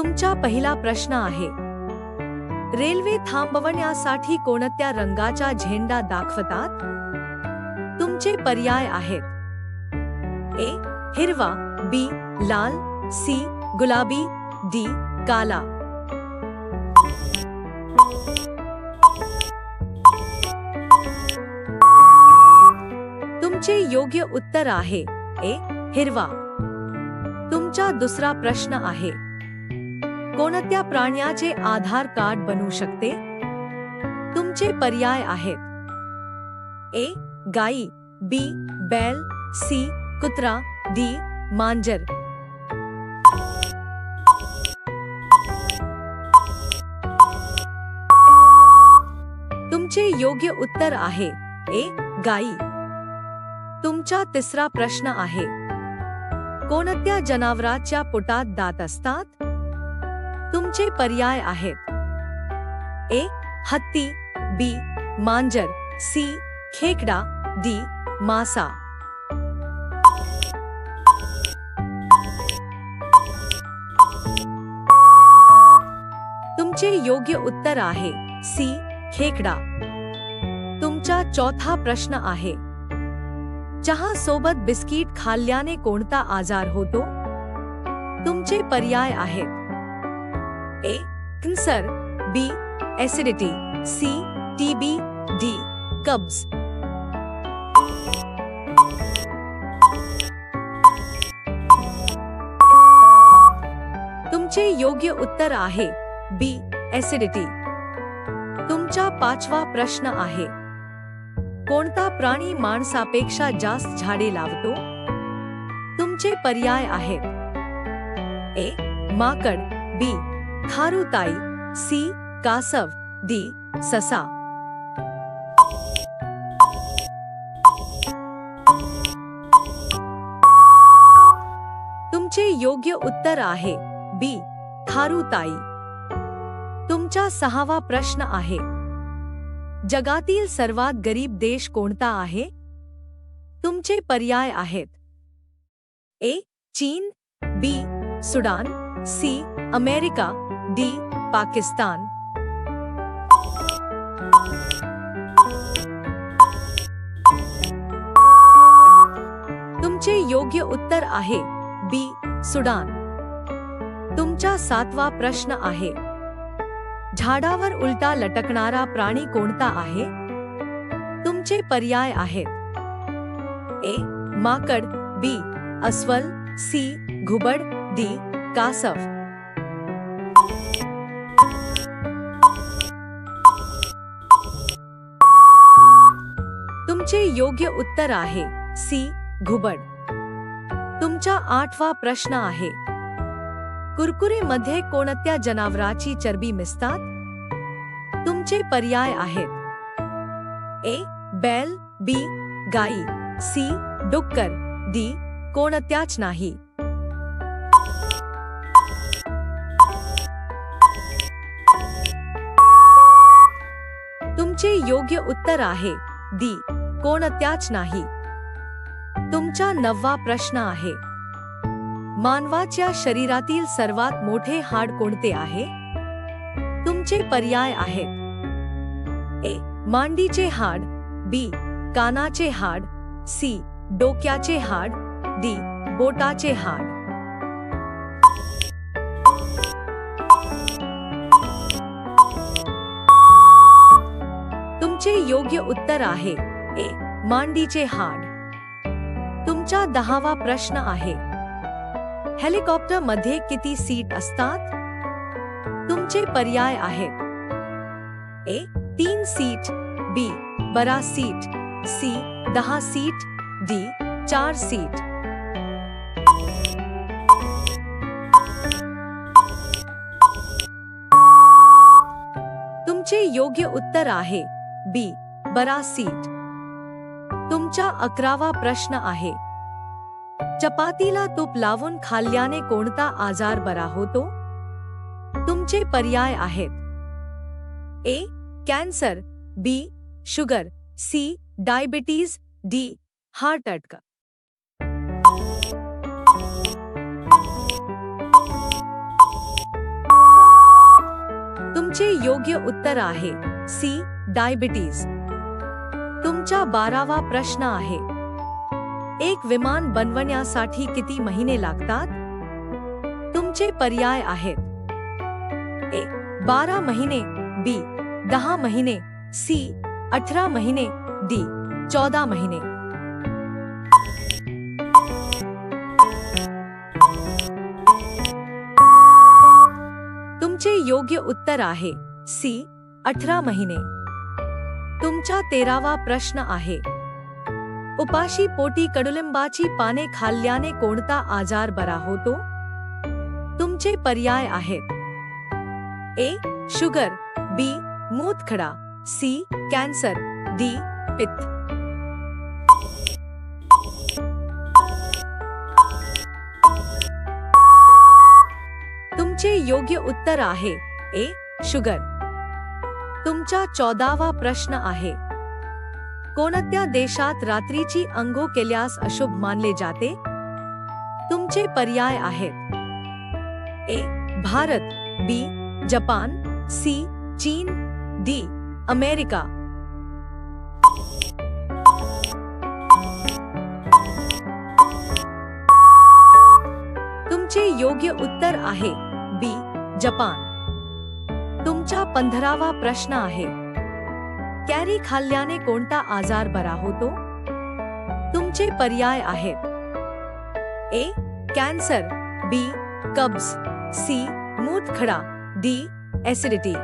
तुमचा पहिला प्रश्न आहे. रेल्वे थांबवण्यासाठी कोणत्या रंगाचा झेंडा दाखवतात? तुमचे पर्याय आहेत. ए हिरवा बी लाल सी गुलाबी डी काला. तुमचे योग्य उत्तर आहे. ए हिरवा. तुमचा दुसरा प्रश्न आहे. कोणत्या प्राण्याचे आधार कार्ड बनू शकते? तुमचे पर्याय आहेत. ए गाई बी बैल सी कुत्रा डी मांजर. तुमचे योग्य उत्तर आहे. ए गाई. तुमचा तिसरा प्रश्न आहे. कोणत्या जनावराच्या पोटात दात असतात? तुमचे पर्याय आहेत. ए हत्ती बी मांजर सी खेकडा डी मासा. तुमचे योग्य उत्तर आहे सी खेकडा. तुमचा चौथा प्रश्न आहे. चहा सोबत बिस्किट खाल्ल्याने कोणता आजार होतो? तुमचे पर्याय आहेत. A cancer B acidity C TB D कब्ज तुमचे योग्य उत्तर आहे. बी ऍसिडिटी तुमचा पाचवा प्रश्न आहे. कोणता प्राणी माणसापेक्षा जास्त झाडे लावतो? तुमचे पर्याय आहेत. ए माकड. बी थारुताई सी कासव डी ससा. तुमचे योग्य उत्तर आहे बी थारुताई तुमचा सहावा प्रश्न आहे जगातील सर्वात गरीब देश कोणता आहे? तुमचे पर्याय आहेत ए चीन B Sudan C America D, Pakistan. तुमचे योग्य उत्तर आहे बी, सुडान। तुमचा सातवा प्रश्न आहे, झाडावर उलटा लटकणारा प्राणी कोणता आहे? तुमचे पर्याय आहेत, ए, माकड, बी, अस्वल, सी, घुबड, डी, कासव। योग्य उत्तर आहे. सी. घुबड. तुमचा आठवा प्रश्न आहे. कुरकुरेमध्ये कोणत्या जनावराची चरबी मिसतात? तुमचे पर्याय आहेत. ए. बैल. बी. गाई. सी. डुक्कर. डी. कोणत्याच नाही. तुमचे योग्य उत्तर आहे. दी कोणत्याच नाही. तुमचा नववा प्रश्न आहे. मानवाच्या शरीरातील सर्वात मोठे हाड कोणते आहे? तुमचे पर्याय आहेत. ए. मांडीचे हाड, बी. कानाचे हाड, सी. डोक्याचे हाड, डी. बोटाचे हाड. तुमचे योग्य उत्तर आहे. ए, मांडीचे हाड. तुमचा दहावा प्रश्न आहे. हेलिकॉप्टर मध्ये किती सीट असतात? तुमचे पर्याय आहेत. ए, तीन सीट, बी, बरा सीट, सी, दहा सीट, डी, चार सीट. तुमचे योग्य उत्तर आहे. बी, बरा सीट. तुमचा अकरावा प्रश्न आहे. चपातीला तूप लावून खाल्ल्याने कोणता आजार बरा होतो? तुमचे पर्याय आहेत. A. Cancer B. Sugar C. Diabetes D. Heart attack. योग्य उत्तर आहे सी. डायबिटीज. तुमचा बारावा प्रश्न आहे. एक विमान बनवण्यासाठी किती महिने लागतात? तुमचे पर्याय आहेत. ए बारा महिने बी दहा महिने सी अठरा महिने डी चौदा महिने. तुमचे योग्य उत्तर आहे सी अठरा महिने. तुमचा तेरावा प्रश्न आहे. उपाशी पोटी कडुलिंबाची पाने खाल्ल्याने कोणता आजार बरा होतो? तुमचे पर्याय आहेत. ए शुगर बी मूतखडा सी कॅन्सर डी पित्त. तुमचे योग्य उत्तर आहे. A sugar. तुमचा चौदावा प्रश्न आहे. कोणत्या देशात रात्रीची अंगो केल्यास अशुभ मानले जाते? तुमचे पर्याय आहेत. A. Bharat B. Japan C. चीन डी. अमेरिका. तुमचे योग्य उत्तर आहे बी. जपान. तुमचा पंधरावा प्रश्न आहे. कॅरी खाल्ल्याने कोणता आजार बरा होतो? तुमचे पर्याय आहेत. ए. Cancer B. कब्ज सी. मूतखडा डी. एसिडिटी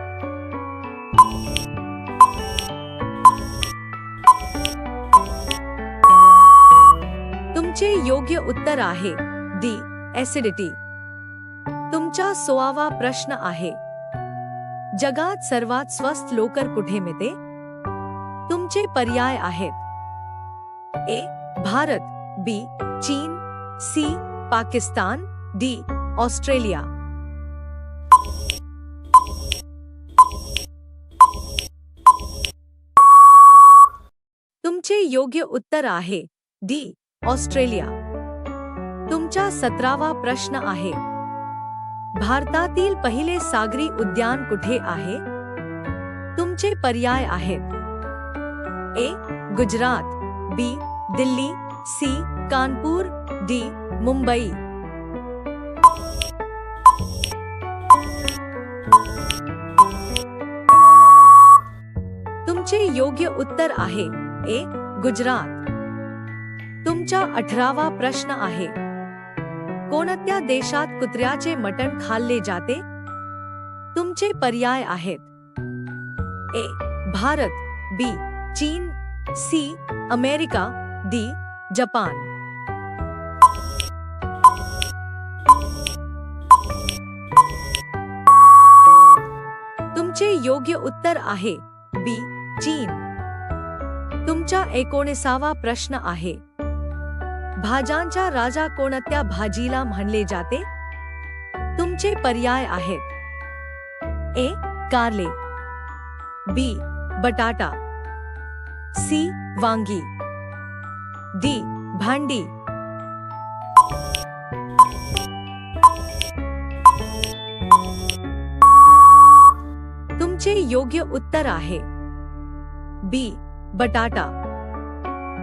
तुमचे योग्य उत्तर आहे डी. एसिडिटी तुमचा सोळावा प्रश्न आहे. जगात सर्वात स्वस्त लोकर कुठे मिळते तुमचे पर्याय आहेत. ए, भारत, बी, चीन, सी, पाकिस्तान, डी, ऑस्ट्रेलिया. तुमचे योग्य उत्तर आहे, डी, ऑस्ट्रेलिया. तुमचा सतरावा प्रश्न आहे. भारतातील पहिले सागरी उद्यान कुठे आहे? तुमचे पर्याय आहेत. A Gujarat B Delhi C Kanpur D Mumbai. तुमचे योग्य उत्तर आहे. ए गुजरात. तुमचा अठरावा प्रश्न आहे. कोणत्या देशात कुत्र्याचे मटण खाल्ले जाते? तुमचे पर्याय आहेत. ए भारत बी चीन सी अमेरिका डी जपान. तुमचे योग्य उत्तर आहे बी चीन. तुमचा एकोणीसावा प्रश्न आहे. भाज्यांच्या राजा कोणत्या भाजीला म्हणले जाते? तुमचे पर्याय आहेत. ए. कारले. बी. बटाटा. सी. वांगी. डी. भांडी. तुमचे योग्य उत्तर आहे. बी. बटाटा.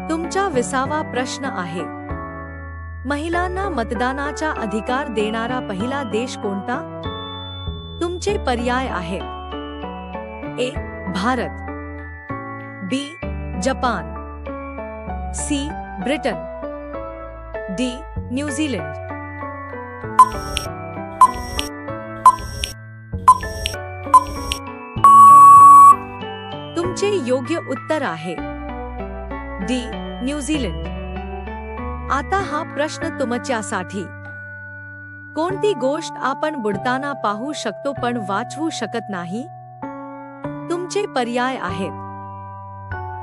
तुमचा विसावा प्रश्न आहे. महिलांना मतदानाचा अधिकार देणारा पहिला देश कोणता? तुमचे पर्याय आहेत. A Bharat. B Japan. C Britain. D New Zealand तुमचे योग्य उत्तर आहे. डी न्यूझीलंड आता हा प्रश्न तुमच्यासाठी. कोणती गोष्ट आपण बुडताना पाहू शकतो पण वाचवू शकत नाही? तुमचे पर्याय आहेत.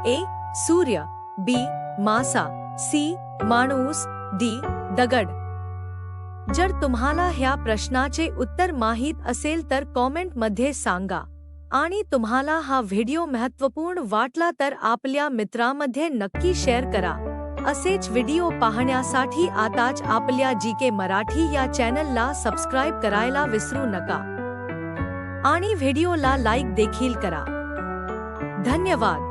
ए. सूर्य. बी. मासा. सी. माणूस. डी. दगड. जर तुम्हाला ह्या प्रश्नाचे उत्तर माहीत असेल तर कॉमेंटमध्ये सांगा. आणि तुम्हाला हा व्हिडिओ महत्त्वपूर्ण वाटला तर आपल्या मित्रांमध्ये नक्की शेअर करा. असेच व्हिडिओ पाहण्यासाठी आताच आपल्या जी के मराठी या चॅनलला सबस्क्राईब करायला विसरू नका. आणि व्हिडिओला लाईक देखील करा. धन्यवाद.